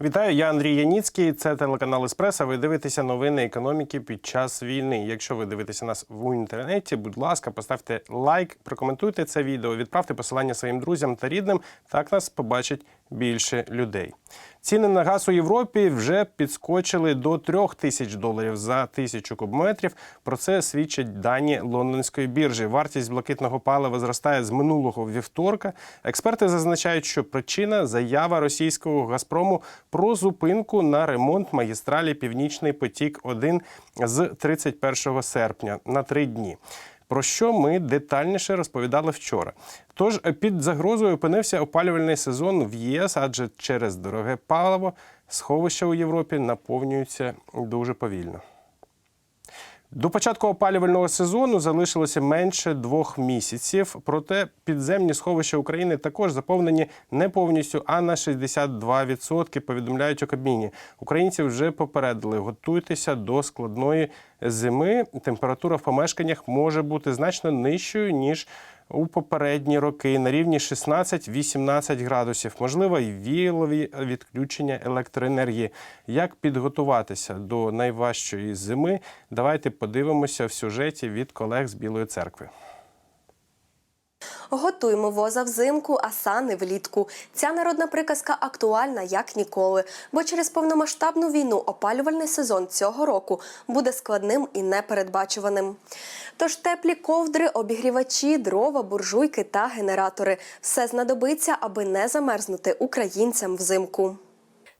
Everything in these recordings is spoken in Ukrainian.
Вітаю, я Андрій Яніцький. Це телеканал Еспреса. Ви дивитеся новини економіки під час війни. Якщо ви дивитеся нас в інтернеті, будь ласка, поставте лайк, прокоментуйте це відео, відправте посилання своїм друзям та рідним. Так нас побачить більше людей. Ціни на газ у Європі вже підскочили до трьох тисяч доларів за тисячу кубометрів. Про це свідчать дані лондонської біржі. Вартість блакитного палива зростає з минулого вівторка. Експерти зазначають, що причина заява російського Газпрому про зупинку на ремонт магістралі Північний потік 1 з 31 серпня на три дні. Про що ми детальніше розповідали вчора. Тож під загрозою опинився опалювальний сезон в ЄС, адже через дороге паливо сховища у Європі наповнюються дуже повільно. До початку опалювального сезону залишилося менше двох місяців. Проте підземні сховища України також заповнені не повністю, а на 62%, повідомляють у Кабміні. Українці вже попередили, готуйтеся до складної зими. Температура в помешканнях може бути значно нижчою ніж у попередні роки на рівні 16-18 градусів. Можливо, і віялові відключення електроенергії. Як підготуватися до найважчої зими? Давайте подивимося в сюжеті від колег з Білої церкви. Готуємо воза взимку, а сани влітку. Ця народна приказка актуальна як ніколи, бо через повномасштабну війну опалювальний сезон цього року буде складним і непередбачуваним. Тож теплі ковдри, обігрівачі, дрова, буржуйки та генератори все знадобиться, аби не замерзнути українцям взимку.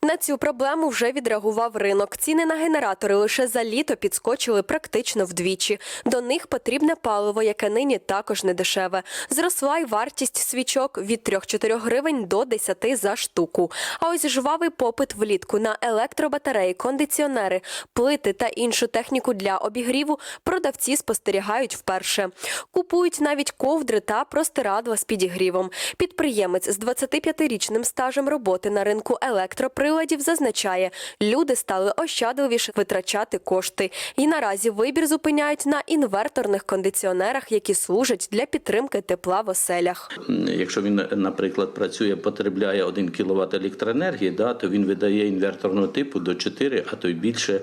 На цю проблему вже відреагував ринок. Ціни на генератори лише за літо підскочили практично вдвічі. До них потрібне паливо, яке нині також не дешеве. Зросла й вартість свічок від 3-4 гривень до 10 за штуку. А ось жвавий попит влітку на електробатареї, кондиціонери, плити та іншу техніку для обігріву продавці спостерігають вперше. Купують навіть ковдри та простирадла з підігрівом. Підприємець з 25-річним стажем роботи на ринку електроприладів зазначає, люди стали ощадливіше витрачати кошти. І наразі вибір зупиняють на інверторних кондиціонерах, які служать для підтримки тепла в оселях. Якщо він, наприклад, працює, потребляє 1 кВт електроенергії, да, то він видає інверторного типу до 4, а то й більше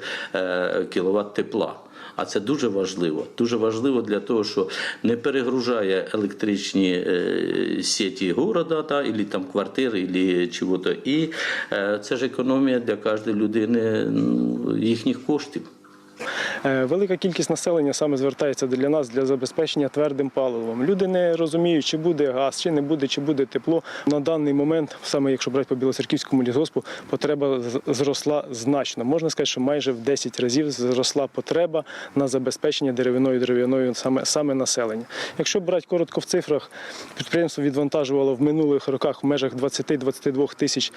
кіловат кВт тепла. А це дуже важливо. Дуже важливо для того, що не перегружає електричні сіті міста, та, або там квартири, або чого-то. І е, це ж економія для кожної людини їхніх коштів. Е, Велика кількість населення саме звертається для нас для забезпечення твердим паливом. Люди не розуміють, чи буде газ, чи не буде, чи буде тепло. На даний момент, саме якщо брати по Білоцерківському лісгоспу, потреба зросла значно. Можна сказати, що майже в 10 разів зросла потреба на забезпечення деревиною дерев'яною саме, саме населення. Якщо брати коротко в цифрах, підприємство відвантажувало в минулих роках в межах 20-22 тисяч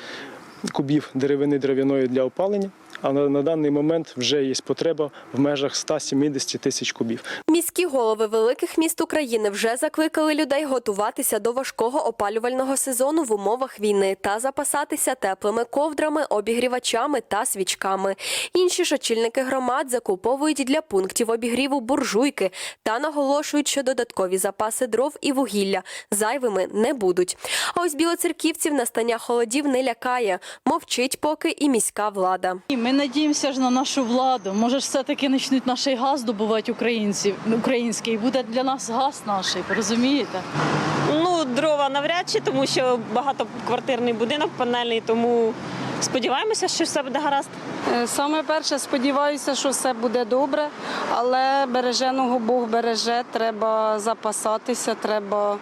кубів деревини дерев'яної для опалення, а на, на даний момент вже є потреба в межах 170 тисяч кубів. Міські голови великих міст України вже закликали людей готуватися до важкого опалювального сезону в умовах війни та запасатися теплими ковдрами, обігрівачами та свічками. Інші ж очільники громад закуповують для пунктів обігріву буржуйки та наголошують, що додаткові запаси дров і вугілля зайвими не будуть. А ось білоцерківців настання холодів не лякає. Мовчить поки і міська влада. Ми надіємося ж на нашу владу. Може, ж все-таки почнуть наш газ добувати українці, український, і буде для нас газ наш, розумієте? Ну, дрова навряд чи, тому що багатоквартирний будинок панельний, тому сподіваємося, що все буде гаразд. Е, Саме перше, сподіваюся, що все буде добре, але береженого Бог береже, треба запасатися, треба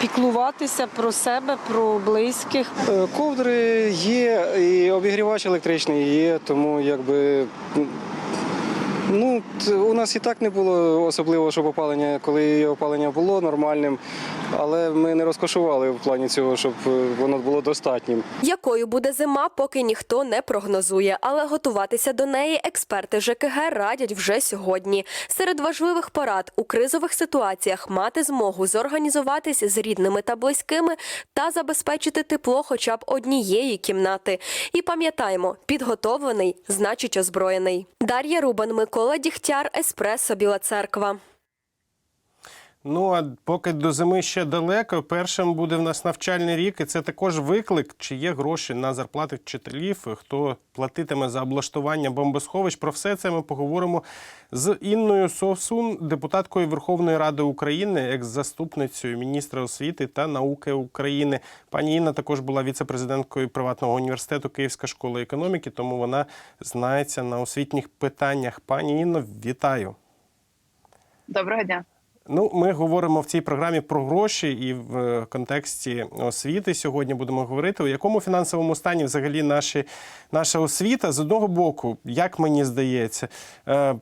піклуватися про себе, про близьких. Е, Ковдри є, і обігрівач електричний є, тому якби. Ну, у нас і так не було особливо, щоб опалення, коли опалення було нормальним, але ми не розкошували в плані цього, щоб е, воно було достатнім. Якою буде зима, поки ніхто не прогнозує, але готуватися до неї експерти ЖКГ радять вже сьогодні. Серед важливих порад у кризових ситуаціях мати змогу зорганізуватись з рідними та близькими та забезпечити тепло хоча б однієї кімнати. І пам'ятаємо, підготовлений значить озброєний. Дар'я Рубан, Микола Дігтяр, Еспресо Біла Церква. Ну а поки до зими ще далеко, першим буде в нас навчальний рік, і це також виклик, чи є гроші на зарплати вчителів, хто платитиме за облаштування бомбосховищ. Про все це ми поговоримо з Інною Совсун, депутаткою Верховної Ради України, екс-заступницею міністра освіти та науки України. Пані Інна також була віце-президенткою приватного університету Київська школа економіки, тому вона знається на освітніх питаннях. Пані Інно, вітаю. Доброго дня. Ну, ми говоримо в цій програмі про гроші, і в е, контексті освіти сьогодні будемо говорити, у якому фінансовому стані взагалі наші, наша освіта. З одного боку, як мені здається, е,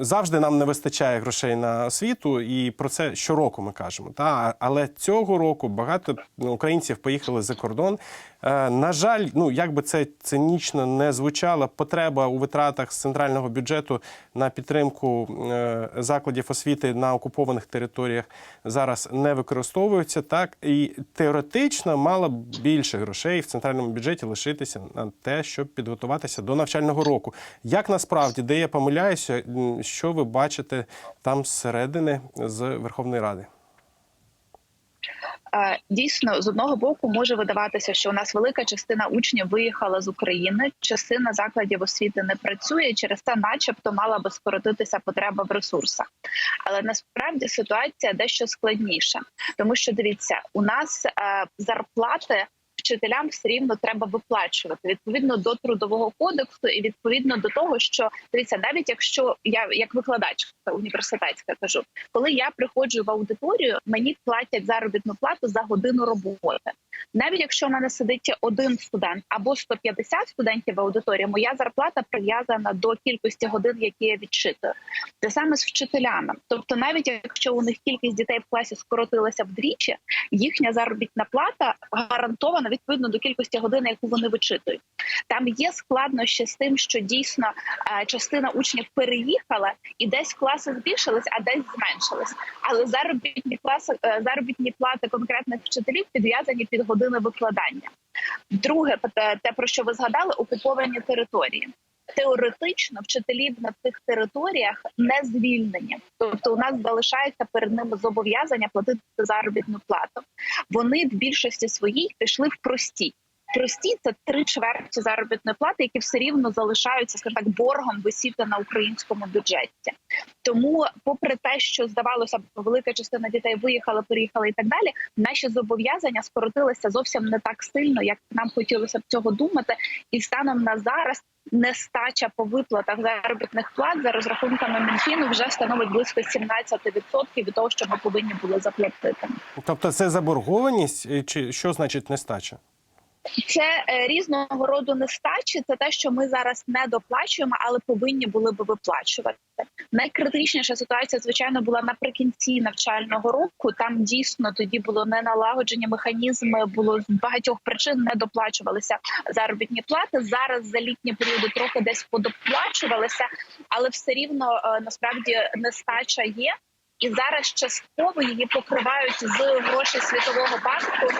завжди нам не вистачає грошей на освіту, і про це щороку ми кажемо. Та? Але цього року багато українців поїхали за кордон. Е, На жаль, ну як би це цинічно не звучало, потреба у витратах з центрального бюджету на підтримку е, закладів освіти на окупованих територіях зараз не використовуються. Так і теоретично мало б більше грошей в центральному бюджеті лишитися на те, щоб підготуватися до навчального року. Як насправді, де я помиляюся, що ви бачите там зсередини з Верховної Ради? Дійсно, з одного боку може видаватися, що у нас велика частина учнів виїхала з України, частина закладів освіти не працює. і Через це, начебто, мала би скоротитися потреба в ресурсах. Але насправді ситуація дещо складніша, тому що дивіться, у нас е, зарплати. Вчителям все рівно треба виплачувати відповідно до трудового кодексу і відповідно до того, що дивіться, навіть якщо я як викладачка університетська кажу, коли я приходжу в аудиторію, мені платять заробітну плату за годину роботи. Навіть якщо в мене сидить один студент або 150 студентів в аудиторії, моя зарплата прив'язана до кількості годин, які я відчитую. Те саме з вчителями. Тобто, навіть якщо у них кількість дітей в класі скоротилася вдвічі, їхня заробітна плата гарантована відповідно до кількості годин, яку вони вичитують. Там є складнощі з тим, що дійсно е, частина учнів переїхала, і десь класи збільшились, а десь зменшились. Але заробітні класи е, заробітні плати конкретних вчителів підв'язані під години викладання. Друге, те, про що ви згадали, окуповані території. Теоретично вчителів на цих територіях не звільнені, тобто у нас залишається перед ними зобов'язання платити заробітну плату. Вони в більшості своїй пішли в прості. Прості це три чверті заробітної плати, які все рівно залишаються скажімо так боргом висіти на українському бюджеті. Тому, попри те, що здавалося б, велика частина дітей виїхала, переїхала і так далі, наші зобов'язання скоротилися зовсім не так сильно, як нам хотілося б цього думати. І станом на зараз нестача по виплатах заробітних плат за розрахунками Мінфіну вже становить близько 17% від того, що ми повинні були заплатити. Тобто, це заборгованість, чи що значить нестача? Це е, різного роду нестачі. Це те, що ми зараз не доплачуємо, але повинні були би виплачувати. Найкритичніша ситуація, звичайно, була наприкінці навчального року. Там дійсно тоді було не налагоджені механізми, було з багатьох причин не доплачувалися заробітні плати. Зараз за літні періоди трохи десь подоплачувалися, але все рівно е, насправді нестача є. І зараз частково її покривають з грошей світового банку,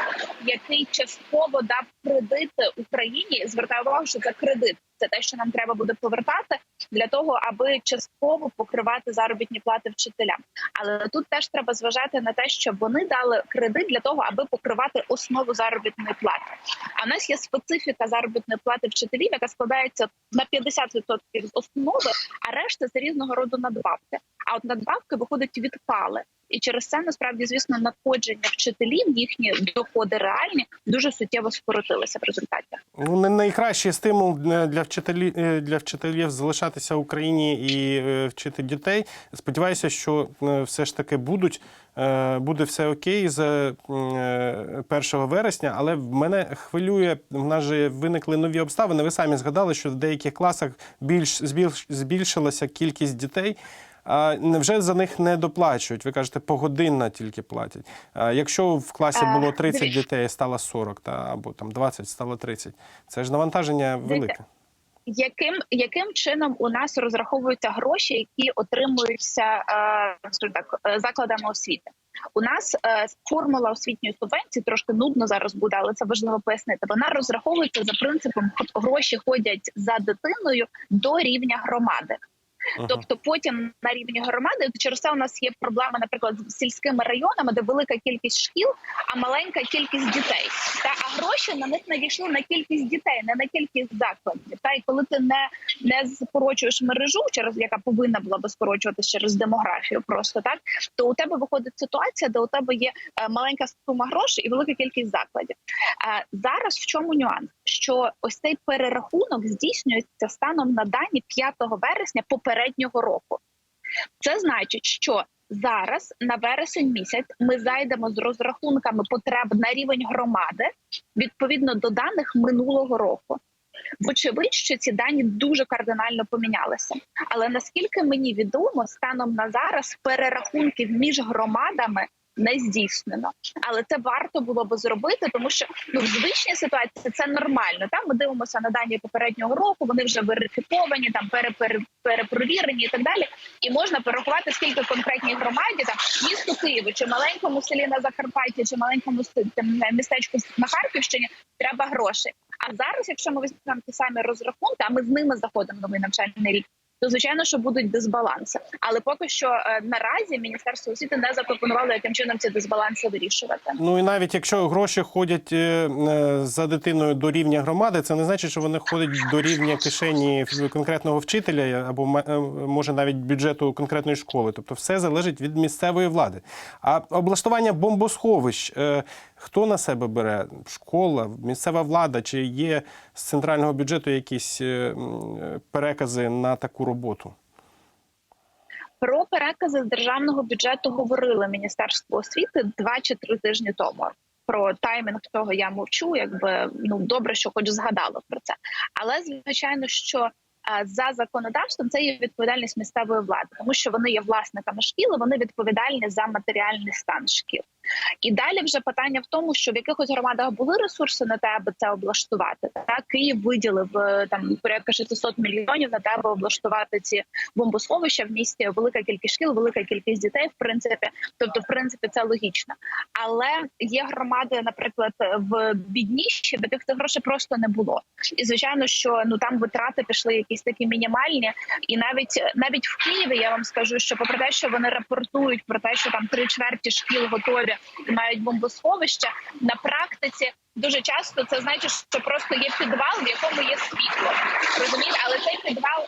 який частково дав кредити Україні. Звертаю увагу, що це кредит. Це те, що нам треба буде повертати для того, аби частково покривати заробітні плати вчителям. Але тут теж треба зважати на те, що вони дали кредит для того, аби покривати основу заробітної плати. А в нас є специфіка заробітної плати вчителів, яка складається на 50% з основи, а решта це різного роду надбавки. А от надбавки виходить відпали. І через це насправді, звісно, надходження вчителів, їхні доходи реальні дуже суттєво скоротилися в результаті. Ну, не найкращий стимул е, для вчителів для вчителів залишатися в Україні і е, вчити дітей. Сподіваюся, що е, все ж таки будуть. е, Буде все окей з е, 1 вересня, але в мене хвилює. В нас же виникли нові обставини. Ви самі згадали, що в деяких класах більш збільш- збільшилася кількість дітей. А невже за них не доплачують? Ви кажете, погодинно тільки платять. А якщо в класі Е, було 30 дітей, стало 40, та або там 20, стало 30. Це ж навантаження велике. Яким яким чином у нас розраховуються гроші, які отримуються е, так е, закладами освіти? У нас е, формула освітньої субвенції трошки нудно зараз буде, але це важливо пояснити. Вона розраховується за принципом гроші ходять за дитиною до рівня громади. Ага. Тобто потім на рівні громади через це у нас є проблема, наприклад, з сільськими районами, де велика кількість шкіл, а маленька кількість дітей. Та а гроші на них надійшли на кількість дітей, не на кількість закладів. Та і коли ти не, не скорочуєш мережу, через яка повинна була би скорочуватися через демографію, просто так то у тебе виходить ситуація, де у тебе є е, маленька сума грошей і велика кількість закладів. Е, Зараз в чому нюанс? Що ось цей перерахунок здійснюється станом на дані 5 вересня попереднього року. Це значить, що зараз на вересень місяць ми зайдемо з розрахунками потреб на рівень громади відповідно до даних минулого року. Вочевидь, що ці дані дуже кардинально помінялися. Але наскільки мені відомо, станом на зараз перерахунків між громадами не здійснено. Але це варто було би зробити, тому що ну в звичній ситуації це нормально. Там ми дивимося на дані попереднього року. Вони вже верифіковані, там перепер, перепровірені і так далі. І можна порахувати, скільки конкретній громаді там місту Києву, чи маленькому селі на Закарпатті, чи маленькому там, містечку на Харківщині треба грошей. А зараз, якщо ми візьмемо ті самі розрахунки, а ми з ними заходимо новий навчальний рік. То звичайно, що будуть дисбаланси, але поки що е, наразі міністерство освіти не запропонувало, яким чином ці дисбаланси вирішувати. Ну і навіть якщо гроші ходять е, е, за дитиною до рівня громади, це не значить, що вони ходять до рівня кишені конкретного вчителя або може навіть бюджету конкретної школи. Тобто все залежить від місцевої влади. А облаштування бомбосховищ хто на себе бере? Школа, місцева влада, чи є з центрального бюджету якісь перекази на таку роботу? Про перекази з державного бюджету говорили Міністерство освіти два чи три тижні тому. Про таймінг того я мовчу, якби ну добре, що хоч згадала про це. Але звичайно, що за законодавством це є відповідальність місцевої влади, тому що вони є власниками шкіл, вони відповідальні за матеріальний стан шкіл. І далі вже питання в тому, що в якихось громадах були ресурси на те, аби це облаштувати. Так Київ виділив е, там порядка 600 мільйонів на те, аби облаштувати ці бомбосховища в місті. Велика кількість шкіл, велика кількість дітей. В принципі, тобто, в принципі, це логічно. Але є громади, наприклад, в бідніші, де тих грошей просто не було. І звичайно, що ну там витрати пішли якісь такі мінімальні, і навіть навіть в Києві я вам скажу, що попри те, що вони рапортують про те, що там три чверті шкіл готові і мають бомбосховища, на практиці дуже часто це значить, що просто є підвал, в якому є світло. Розумієте, але цей підвал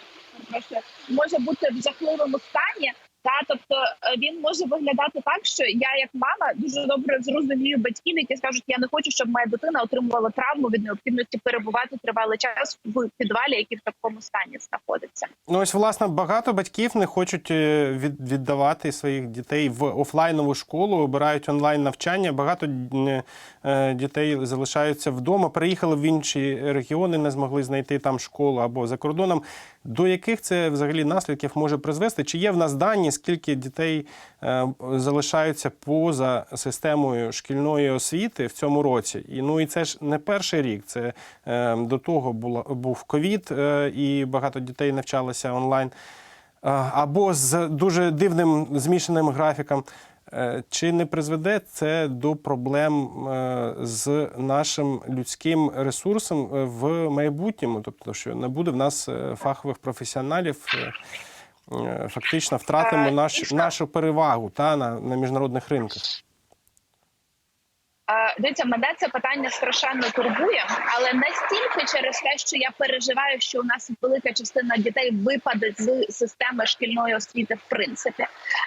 може бути в жахливому стані. Та тобто е, він може виглядати так, що я, як мама, дуже добре зрозумію батьків, які скажуть, я не хочу, щоб моя дитина отримувала травму від необхідності перебувати тривалий час в підвалі, який в такому стані знаходиться. Ну ось власне багато батьків не хочуть е, від, віддавати своїх дітей в офлайнову школу, обирають онлайн навчання. Багато е, дітей залишаються вдома, приїхали в інші регіони, не змогли знайти там школу або за кордоном. До яких це взагалі наслідків може призвести? Чи є в нас дані, скільки дітей е, залишаються поза системою шкільної освіти в цьому році? І ну і це ж не перший рік. Це е, до того була був ковід, е, і багато дітей навчалися онлайн. Е, або з дуже дивним змішаним графіком. Е, Чи не призведе це до проблем е, з нашим людським ресурсом е, в майбутньому? Тобто, що не буде в нас фахових професіоналів, фактично втратимо наш, нашу перевагу та, на, на міжнародних ринках? Дивіться, мене це питання страшенно турбує, але настільки через те, що я переживаю, що у нас велика частина дітей випаде з системи шкільної освіти. В принципі,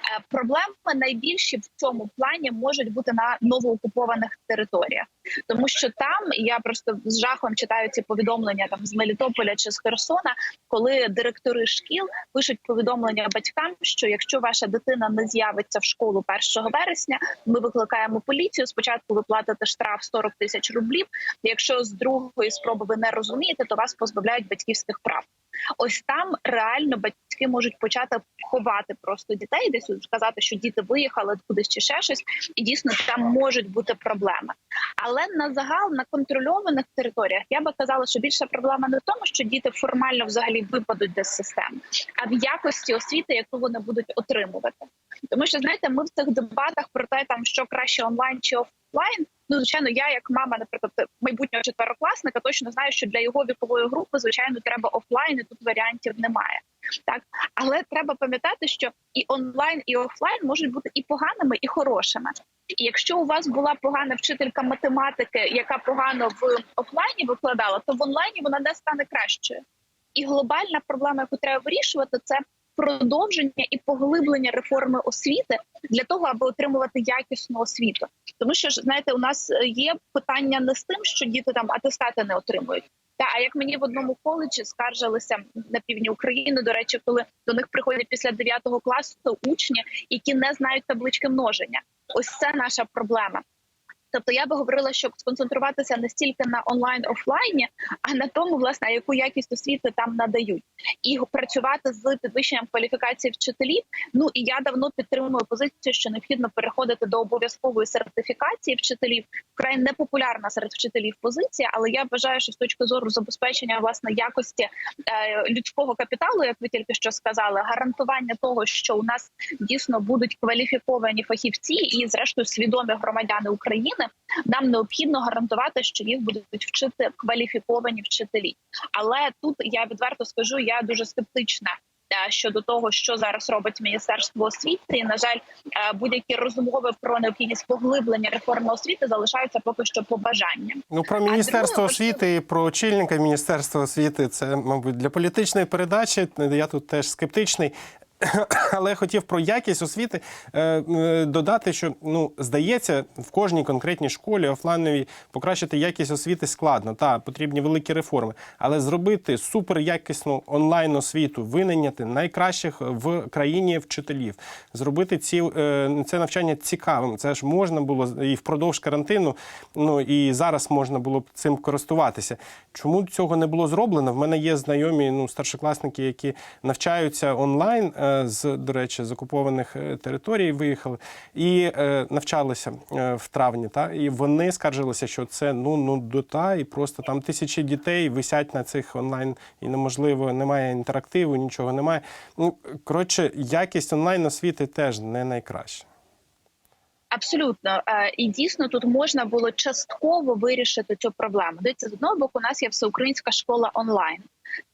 Е, проблеми найбільші в цьому плані можуть бути на новоокупованих територіях, тому що там я просто з жахом читаю ці повідомлення там з Мелітополя чи з Херсона, коли директори шкіл пишуть повідомлення батькам, що якщо ваша дитина не з'явиться в школу 1 вересня, ми викликаємо поліцію. Спочатку ви платите штраф 40 тисяч рублів. Якщо з другої спроби ви не розумієте, то вас позбавляють батьківських прав. Ось там реально батьки можуть почати ховати просто дітей, десь сказати, що діти виїхали кудись чи ще щось, і дійсно там можуть бути проблеми. Але на загал на контрольованих територіях я би казала, що більша проблема не в тому, що діти формально взагалі випадуть з системи, а в якості освіти, яку вони будуть отримувати. Тому що знаєте, ми в цих дебатах про те, там що краще онлайн чи офлайн. Ну, звичайно, я як мама, наприклад, майбутнього четверокласника, точно знаю, що для його вікової групи, звичайно, треба офлайн, і тут варіантів немає. Так, але треба пам'ятати, що і онлайн, і офлайн можуть бути і поганими, і хорошими. І якщо у вас була погана вчителька математики, яка погано в офлайні викладала, то в онлайні вона не стане кращою. І глобальна проблема, яку треба вирішувати, це продовження і поглиблення реформи освіти для того, аби отримувати якісну освіту. Тому що ж знаєте, у нас е, є питання не з тим, що діти там атестати не отримують. Та а як мені в одному коледжі скаржилися на півдні України, до речі, коли до них приходять після 9 класу учні, які не знають таблички множення. Ось це наша проблема. Тобто я би говорила, щоб сконцентруватися не стільки на онлайн офлайні, а на тому, власне, яку якість освіти там надають, і працювати з підвищенням кваліфікації вчителів. Ну і я давно підтримую позицію, що необхідно переходити до обов'язкової сертифікації вчителів. Вкрай непопулярна серед вчителів позиція, але я вважаю, що з точки зору забезпечення власне якості е, людського капіталу, як ви тільки що сказали, гарантування того, що у нас дійсно будуть кваліфіковані фахівці і, зрештою, свідомі громадяни України. Нам необхідно гарантувати, що їх будуть вчити кваліфіковані вчителі. Але тут я відверто скажу, я дуже скептична. е, Щодо того, що зараз робить міністерство освіти, і на жаль, е, будь-які розмови про необхідність поглиблення реформи освіти залишаються поки що побажанням. Ну про міністерство важливо- освіти і про очільника міністерства освіти це, мабуть, для політичної передачі. Я тут теж скептичний. Але хотів про якість освіти е, е, додати, що ну здається, в кожній конкретній школі офлайновій покращити якість освіти складно. Та потрібні великі реформи, але зробити суперякісну онлайн освіту, винайняти найкращих в країні вчителів, зробити ці е, це навчання цікавим. Це ж можна було і впродовж карантину. Ну і зараз можна було б цим користуватися. Чому цього не було зроблено? В мене є знайомі ну старшокласники, які навчаються онлайн е, з, до речі, з окупованих е, територій виїхали і е, навчалися е, в травні. Та і вони скаржилися, що це ну ну дота, і просто там тисячі дітей висять на цих онлайн, і неможливо, немає інтерактиву, нічого немає. Ну коротше, якість онлайн освіти теж не найкраща. Абсолютно Е, і дійсно тут можна було частково вирішити цю проблему. Дивіться, з одного боку, у нас є всеукраїнська школа онлайн.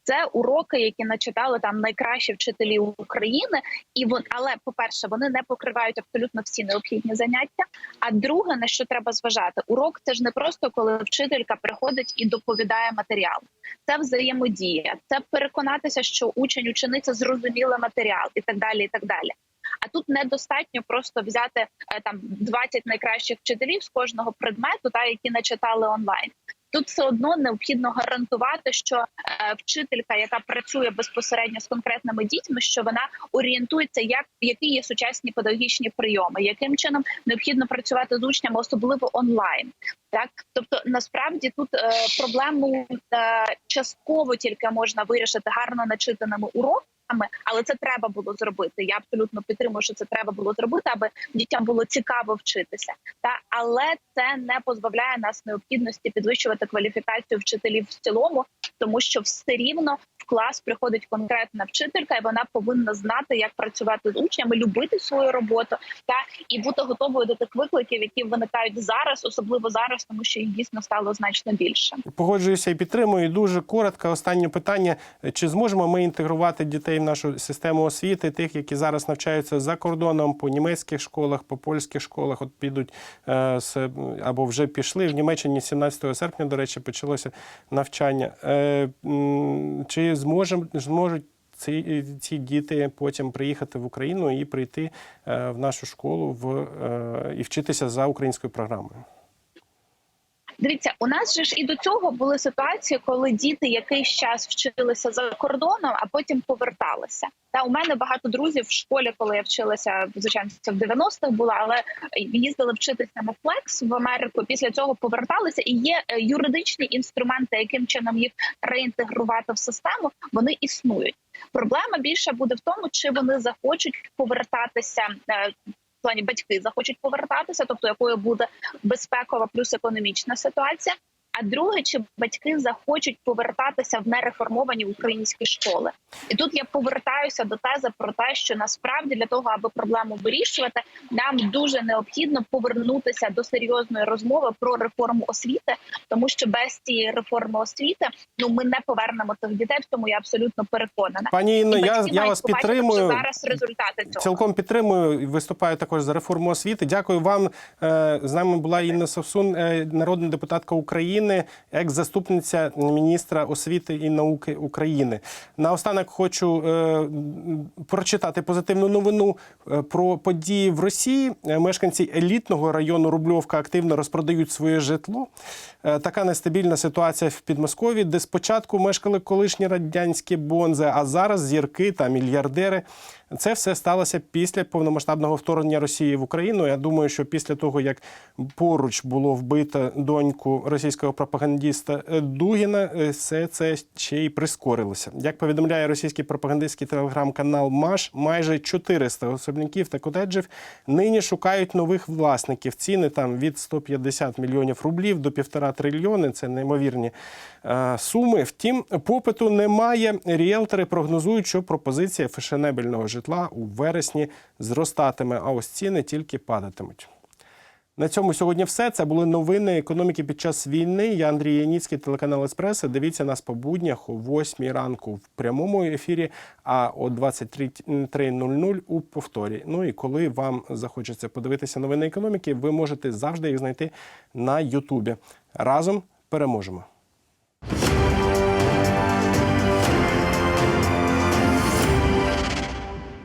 Це уроки, які начитали там найкращі вчителі України, і вон, але по-перше, вони не покривають абсолютно всі необхідні заняття. А друге, на що треба зважати, урок це ж не просто коли вчителька приходить і доповідає матеріал. Це взаємодія, це переконатися, що учень, учениця зрозуміла матеріал, і так далі. І так далі. А тут недостатньо просто взяти е, там 20 найкращих вчителів з кожного предмету, та які начитали онлайн. Тут все одно необхідно гарантувати, що е, вчителька, яка працює безпосередньо з конкретними дітьми, що вона орієнтується, як які є сучасні педагогічні прийоми, яким чином необхідно працювати з учнями, особливо онлайн. Так, тобто насправді тут е, проблему е, частково тільки можна вирішити гарно начитаними уроками. Але це треба було зробити. Я абсолютно підтримую, що це треба було зробити, аби дітям було цікаво вчитися. Та але це не позбавляє нас необхідності підвищувати кваліфікацію вчителів в цілому, тому що все рівно клас приходить конкретна вчителька, і вона повинна знати, як працювати з учнями, любити свою роботу та і бути готовою до тих викликів, які виникають зараз, особливо зараз, тому що їх дійсно стало значно більше. Погоджуюся і підтримую. Дуже коротко. Останнє питання: чи зможемо ми інтегрувати дітей в нашу систему освіти, тих, які зараз навчаються за кордоном по німецьких школах, по польських школах? От підуть е, або вже пішли в Німеччині 17 серпня. До речі, почалося навчання. Е, м, Чи зможем зможуть? Ці, ці діти потім приїхати в Україну і прийти е, в нашу школу в е, і вчитися за українською програмою. Дивіться, у нас же ж і до цього були ситуації, коли діти якийсь час вчилися за кордоном, а потім поверталися. Та у мене багато друзів в школі, коли я вчилася, звичайно, це в 90-х була, але їздили вчитися на флекс в Америку. Після цього поверталися, і є е, юридичні інструменти, яким чином їх реінтегрувати в систему. Вони існують. Проблема більше буде в тому, чи вони захочуть повертатися. Плані батьки захочуть повертатися, тобто якою буде безпекова плюс економічна ситуація. А друге, чи батьки захочуть повертатися в нереформовані українські школи? І тут я повертаюся до тези про те, що насправді для того, аби проблему вирішувати, нам дуже необхідно повернутися до серйозної розмови про реформу освіти, тому що без цієї реформи освіти ну ми не повернемо цих дітей. В тому я абсолютно переконана. Пані Інно, я, я вас підтримую. зараз результати цього. Цілком підтримую. Виступаю також за реформу освіти. Дякую вам. Е, З нами була Інна Совсун, е, народна депутатка України, екс-заступниця міністра освіти і науки України. Наостанок хочу е, прочитати позитивну новину е, про події в Росії. Е, Мешканці елітного району Рубльовка активно розпродають своє житло. Е, Така нестабільна ситуація в Підмосков'ї, де спочатку мешкали колишні радянські бонзи, а зараз зірки та мільярдери. Це все сталося після повномасштабного вторгнення Росії в Україну. Я думаю, що після того, як поруч було вбито доньку російського пропагандиста е, Дугіна, е, все це ще й прискорилося. Як повідомляє російський пропагандистський телеграм-канал МАШ, майже 400 особняків та котеджів нині шукають нових власників. Ціни там від 150 мільйонів рублів до півтора трильйони. Це неймовірні е, суми. Втім, попиту немає. Ріелтори прогнозують, що пропозиція фешенебельного житла у вересні зростатиме, а ось ціни тільки падатимуть. На цьому сьогодні все. Це були новини економіки під час війни. Я Андрій Яніцький, телеканал Еспресо. Дивіться нас по буднях о 8 ранку в прямому ефірі, а о 23.00 у повторі. Ну і коли вам захочеться подивитися новини економіки, ви можете завжди їх знайти на Ютубі. Разом переможемо.